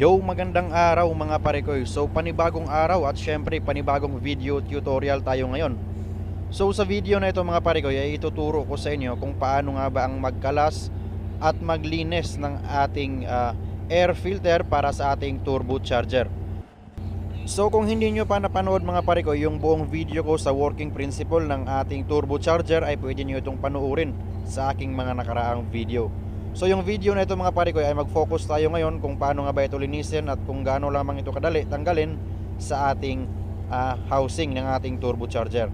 Yo, magandang araw mga parekoy. So, panibagong araw at syempre panibagong video tutorial tayo ngayon. So, sa video na ito mga parekoy ay ituturo ko sa inyo kung paano nga ba ang magkalas at maglinis ng ating ah, air filter para sa ating turbocharger. So, kung hindi nyo pa napanood mga parekoy yung buong video ko sa working principle ng ating turbocharger ay pwede nyo itong panuorin sa aking mga nakaraang video. So yung video na ito mga pare ko ay mag-focus tayo ngayon kung paano nga ba ito linisin at kung gaano lamang ito kadali tanggalin sa ating ah, housing ng ating turbocharger.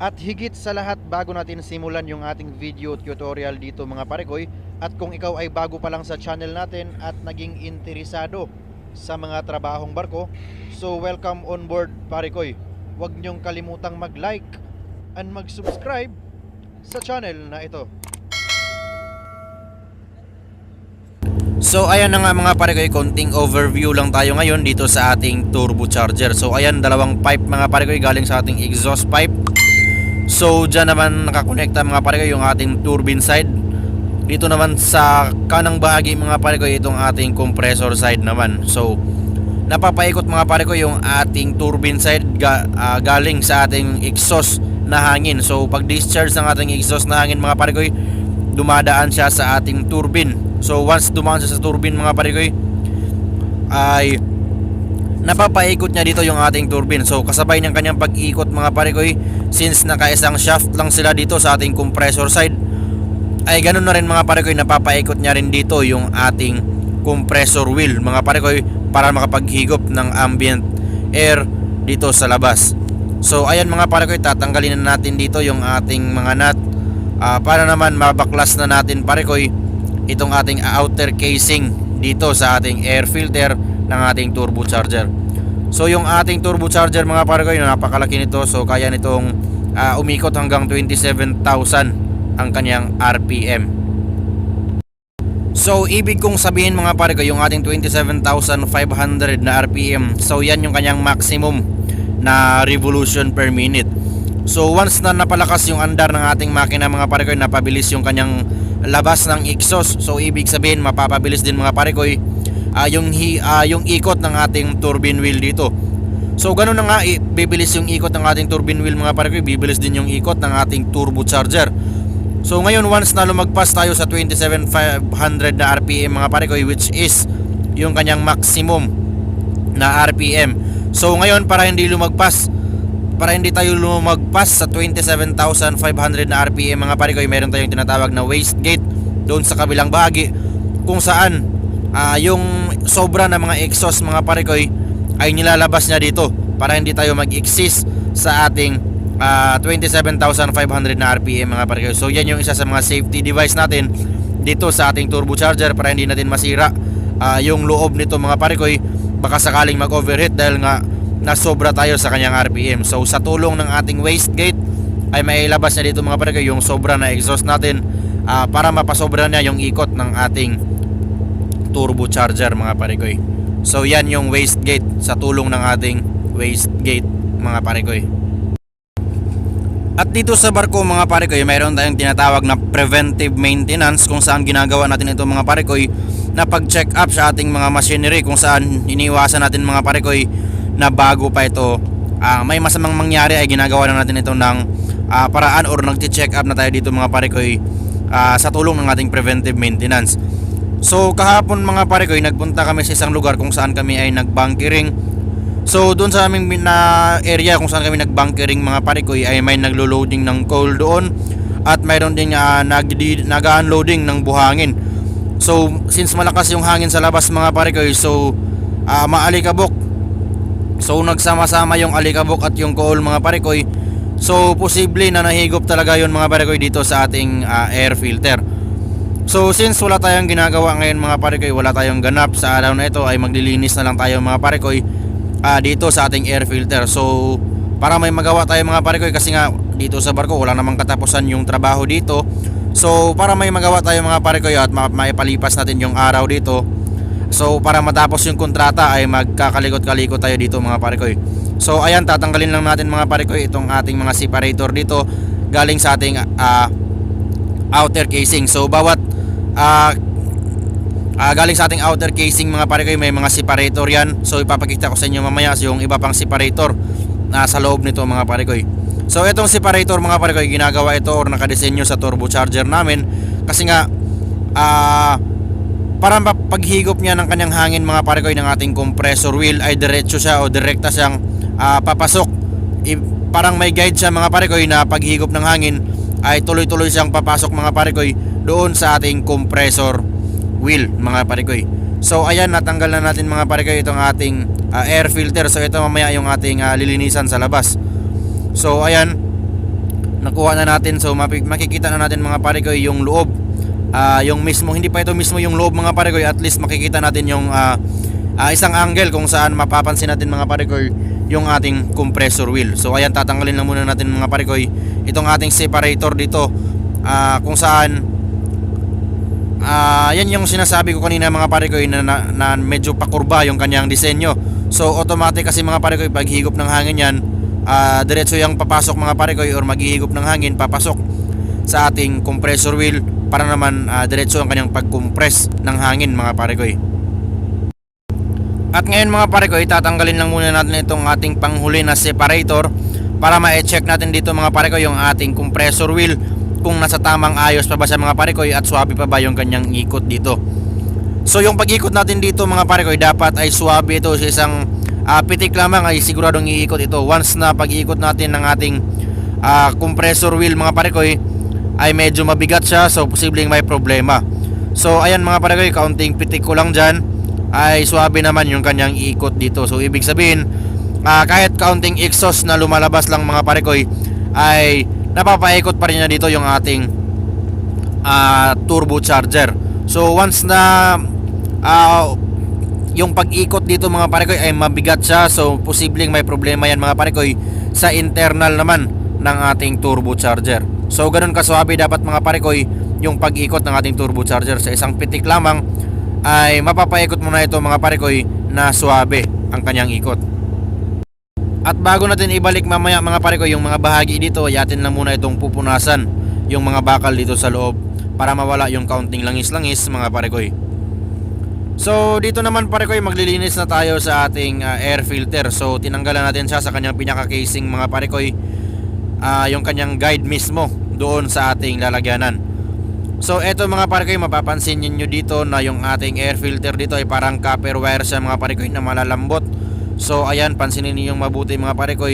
At higit sa lahat bago natin simulan yung ating video tutorial dito mga parekoy at kung ikaw ay bago pa lang sa channel natin at naging interesado sa mga trabahong barko, so welcome on board parekoy. Huwag niyong kalimutang mag-like and mag-subscribe sa channel na ito. So ayan na nga mga pare ko, konting overview lang tayo ngayon dito sa ating turbocharger. So ayan, dalawang pipe mga pare ko galing sa ating exhaust pipe. So dyan naman nakakonekta mga pare ko yung ating turbine side. Dito naman sa kanang bahagi mga pare ko itong ating compressor side naman. So napapaikot mga pare ko yung ating turbine side ga, ah, galing sa ating exhaust na hangin. So pag discharge ng ating exhaust na hangin mga pare ko, dumadaan siya sa ating turbine. So once dumaan siya sa turbine mga pare ko, ay napapaikot niya dito yung ating turbine. So kasabay ng kanyang pag-ikot mga pare ko, since nakaisang shaft lang sila dito sa ating compressor side, ay ganun na rin mga pare ko, napapaikot niya rin dito yung ating compressor wheel mga pare ko para makapaghigop ng ambient air dito sa labas. So ayan mga pare ko, tatanggalin na natin dito yung ating mga nut ah, para naman mabaklas na natin pare ko itong ating outer casing dito sa ating air filter ng ating turbocharger. So yung ating turbocharger mga pare ko, napakalaki nito. So kaya nitong ah, umikot hanggang 27,000 ang kanyang RPM. So ibig kong sabihin mga pare ko, yung ating 27,500 na RPM. So yan yung kanyang maximum na revolution per minute. So once na napalakas yung andar ng ating makina mga pare ko, napabilis yung kanyang labas ng exhaust. So ibig sabihin mapapabilis din mga pare ko ah, yung hi- ah, yung ikot ng ating turbine wheel dito. So ganun na nga bibilis yung ikot ng ating turbine wheel mga pare ko, bibilis din yung ikot ng ating turbocharger. So ngayon once na lumagpas tayo sa 27,500 na RPM mga pare ko which is yung kanyang maximum na RPM. So ngayon para hindi lumagpas para hindi tayo lumagpas sa 27,500 na RPM mga pare ko, meron tayong tinatawag na wastegate doon sa kabilang bahagi kung saan ah, yung sobra na mga exhaust mga pare ko ay nilalabas niya dito para hindi tayo mag-exist sa ating ah, 27,500 na RPM mga pare ko. So yan yung isa sa mga safety device natin dito sa ating turbocharger para hindi natin masira ah, yung loob nito mga pare ko baka sakaling mag-overheat dahil nga nasobra tayo sa kanyang RPM. So sa tulong ng ating wastegate ay mailabas niya dito mga pare ko yung sobra na exhaust natin ah, para mapasobra niya yung ikot ng ating turbocharger mga pare ko. So yan yung wastegate sa tulong ng ating wastegate mga pare ko. At dito sa barko mga pare ko, mayroon tayong tinatawag na preventive maintenance kung saan ginagawa natin ito mga pare ko na pag-check up sa ating mga machinery kung saan iniwasan natin mga pare ko na bago pa ito ah, may masamang mangyari ay ginagawa na natin ito ng ah, paraan or nag-check up na tayo dito mga pare ko ah, sa tulong ng ating preventive maintenance. So kahapon mga pare ko nagpunta kami sa isang lugar kung saan kami ay nagbunkering So doon sa aming na area kung saan kami nagbunkering mga pare ko ay may naglo-loading ng coal doon at mayroon din uh, nag nag-unloading ng buhangin. So since malakas yung hangin sa labas mga pare ko so ah, maalikabok. So nagsama-sama yung alikabok at yung coal mga pare ko So posible na nahigop talaga yon mga pare ko dito sa ating ah, air filter. So since wala tayong ginagawa ngayon mga pare ko, wala tayong ganap sa araw na ito ay maglilinis na lang tayo mga pare ko ah, dito sa ating air filter. So para may magawa tayo mga pare ko kasi nga dito sa barko wala namang katapusan yung trabaho dito. So para may magawa tayo mga pare ko at ma- maipalipas natin yung araw dito. So para matapos yung kontrata ay magkakalikot-kalikot tayo dito mga pare ko. So ayan tatanggalin lang natin mga pare ko itong ating mga separator dito galing sa ating ah, outer casing. So bawat ah, Ah, galing sa ating outer casing mga pare ko, may mga separator yan. So ipapakita ko sa inyo mamaya yung iba pang separator na sa loob nito mga pare ko. So itong separator mga pare ko, ginagawa ito or nakadesenyo sa turbocharger namin kasi nga ah para paghigop niya ng kanyang hangin mga pare ko ng ating compressor wheel ay diretso siya o direkta siyang ah, papasok. I- parang may guide siya mga pare ko na paghigop ng hangin ay tuloy-tuloy siyang papasok mga pare ko doon sa ating compressor wheel mga pare ko. So ayan natanggal na natin mga pare ko itong ating ah, air filter. So ito mamaya yung ating ah, lilinisan sa labas. So ayan nakuha na natin so makikita na natin mga pare ko yung loob Ah, yung mismo hindi pa ito mismo yung loob mga pare ko at least makikita natin yung ah, ah, isang angle kung saan mapapansin natin mga pare ko yung ating compressor wheel. So ayan tatanggalin lang muna natin mga pare ko itong ating separator dito. Ah, kung saan ah, yan yung sinasabi ko kanina mga pare ko na, na, na medyo pakurba yung kanyang disenyo. So automatic kasi mga pare ko pag higop ng hangin yan ah, diretso yung papasok mga pare ko or maghihigop ng hangin papasok sa ating compressor wheel para naman ah, diretso ang kanyang pag-compress ng hangin mga pare ko. At ngayon mga pare ko, itatanggalin lang muna natin itong ating panghuli na separator para ma-check natin dito mga pare ko yung ating compressor wheel kung nasa tamang ayos pa ba siya mga pare ko at swabe pa ba yung kanyang ikot dito. So yung pag-ikot natin dito mga pare ko dapat ay swabe ito sa isang ah, pitik lamang ay siguradong iikot ito. Once na pag-ikot natin ng ating ah, compressor wheel mga pare ko ay medyo mabigat siya so posibleng may problema. So ayan mga ko, kaunting pitik ko lang dyan ay swabe naman yung kanyang ikot dito. So ibig sabihin ah, kahit kaunting exhaust na lumalabas lang mga pare ko ay napapaikot pa rin niya dito yung ating ah, turbocharger. So once na ah, yung pag-ikot dito mga pare ko ay mabigat siya so posibleng may problema yan mga pare ko sa internal naman ng ating turbocharger. So ganun kaswabe dapat mga pare ko yung pag-ikot ng ating turbocharger sa isang pitik lamang ay mapapaikot mo na ito mga pare ko na swabe ang kanyang ikot. At bago natin ibalik mamaya mga pare ko yung mga bahagi dito, yatin lang muna itong pupunasan yung mga bakal dito sa loob para mawala yung kaunting langis-langis mga pare ko. So dito naman pare ko maglilinis na tayo sa ating ah, air filter. So tinanggalan natin siya sa kanyang pinaka-casing mga pare ko. Ah, yung kanyang guide mismo doon sa ating lalagyanan. So eto mga pare ko mapapansin niyo dito na yung ating air filter dito ay parang copper wire siya mga pare ko na malalambot. So ayan pansinin niyo mabuti mga pare ko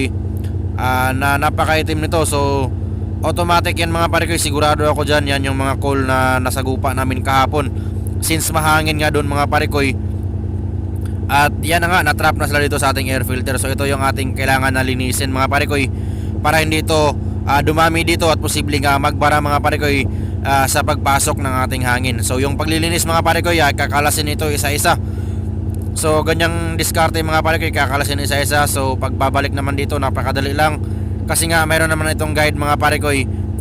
ah, na napakaitim nito. So automatic yan mga pare ko sigurado ako dyan yan yung mga coal na nasagupa namin kahapon since mahangin nga doon mga pare ko at yan na nga natrap na sila dito sa ating air filter so ito yung ating kailangan na linisin mga pare ko para hindi ito ah, dumami dito at posibleng nga magbara mga pare ko ah, sa pagpasok ng ating hangin. So yung paglilinis mga pare ko ay kakalasin ito isa-isa. So ganyang diskarte mga pare ko kakalasin isa-isa. So pagbabalik naman dito napakadali lang. Kasi nga mayroon naman itong guide mga pare ko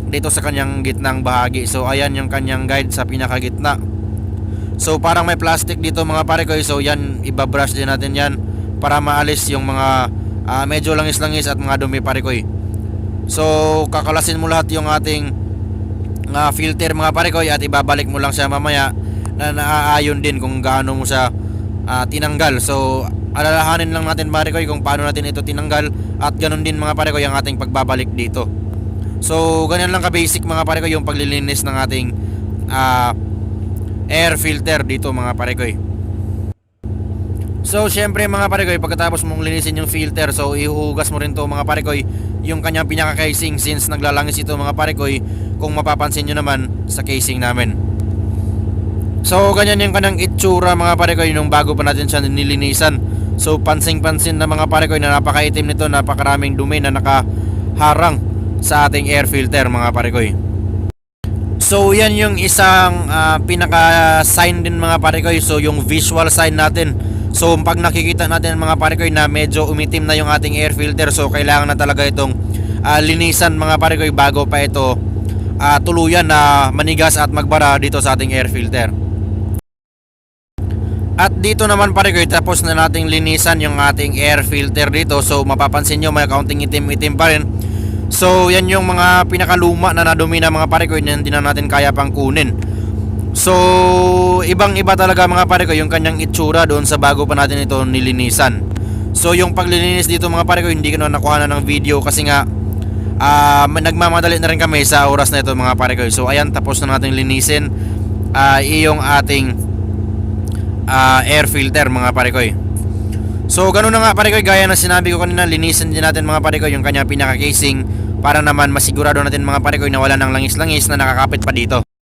dito sa kanyang gitnang bahagi. So ayan yung kanyang guide sa pinakagitna. So parang may plastic dito mga pare ko so yan ibabrush din natin yan para maalis yung mga ah, medyo langis-langis at mga dumi pare ko So kakalasin mo lahat yung ating nga filter mga pare ko at ibabalik mo lang siya mamaya na naaayon din kung gaano mo siya ah, tinanggal. So alalahanin lang natin pare ko kung paano natin ito tinanggal at ganun din mga pare ko yung ating pagbabalik dito. So ganyan lang ka basic mga pare ko yung paglilinis ng ating ah, air filter dito mga pare ko So syempre mga pare ko pagkatapos mong linisin yung filter so ihuhugas mo rin to mga pare ko yung kanyang pinaka casing since naglalangis ito mga pare ko kung mapapansin nyo naman sa casing namin. So ganyan yung kanyang itsura mga pare ko nung bago pa natin siya nilinisan. So pansing-pansin na mga pare ko na napakaitim nito, napakaraming dumi na nakaharang sa ating air filter mga pare ko. So yan yung isang ah, pinaka sign din mga pare ko. So yung visual sign natin. So pag nakikita natin mga pare ko na medyo umitim na yung ating air filter so kailangan na talaga itong ah, linisan mga pare ko bago pa ito ah, tuluyan na manigas at magbara dito sa ating air filter. At dito naman pare ko tapos na nating linisan yung ating air filter dito so mapapansin nyo may kaunting itim-itim pa rin. So yan yung mga pinakaluma na nadumi na mga pare ko yan hindi na natin kaya pang kunin. So, ibang-iba talaga mga pare ko yung kanyang itsura doon sa bago pa natin ito nilinisan. So, yung paglilinis dito mga pare ko, hindi ko na nakuha na ng video kasi nga ah, nagmamadali na rin kami sa oras na ito mga pare ko. So, ayan, tapos na natin linisin ah, iyong ating ah, air filter mga pare ko. So, ganun na nga pare ko, gaya na sinabi ko kanina, linisin din natin mga pare ko yung kanyang pinaka-casing para naman masigurado natin mga pare ko na wala ng langis-langis na nakakapit pa dito.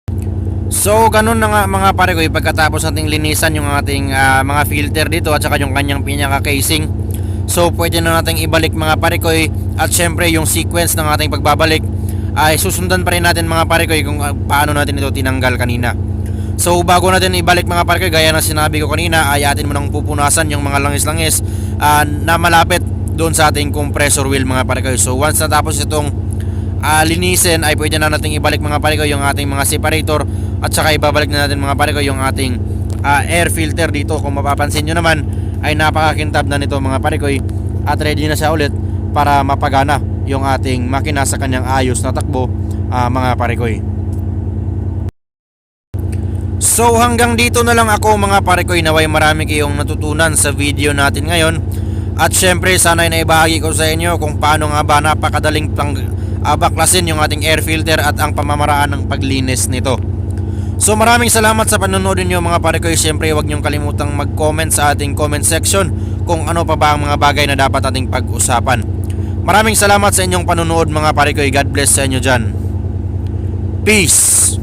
So, ganun na nga mga pare ko, pagkatapos nating linisan yung ating ah, mga filter dito at saka yung kanyang pinaka-casing. So, pwede na nating ibalik mga pare ko at syempre yung sequence ng ating pagbabalik ay susundan pa rin natin mga pare ko kung ah, paano natin ito tinanggal kanina. So, bago natin ibalik mga pare ko, gaya na sinabi ko kanina, ay atin mo nang pupunasan yung mga langis-langis ah, na malapit doon sa ating compressor wheel mga pare ko. So, once natapos itong ah, linisin ay pwede na nating ibalik mga pare ko yung ating mga separator at saka ibabalik na natin mga pare ko yung ating ah, air filter dito. Kung mapapansin nyo naman ay napakakintab na nito mga pare ko at ready na siya ulit para mapagana yung ating makina sa kanyang ayos na takbo ah, mga pare ko So hanggang dito na lang ako mga pare ko naway marami kayong natutunan sa video natin ngayon. At syempre sana ay naibahagi ko sa inyo kung paano nga ba napakadaling pang ah, baklasin yung ating air filter at ang pamamaraan ng paglinis nito. So maraming salamat sa panonood niyo mga pare ko. Siyempre huwag niyong kalimutang mag-comment sa ating comment section kung ano pa ba ang mga bagay na dapat ating pag-usapan. Maraming salamat sa inyong panonood mga pare ko. God bless sa inyo dyan. Peace!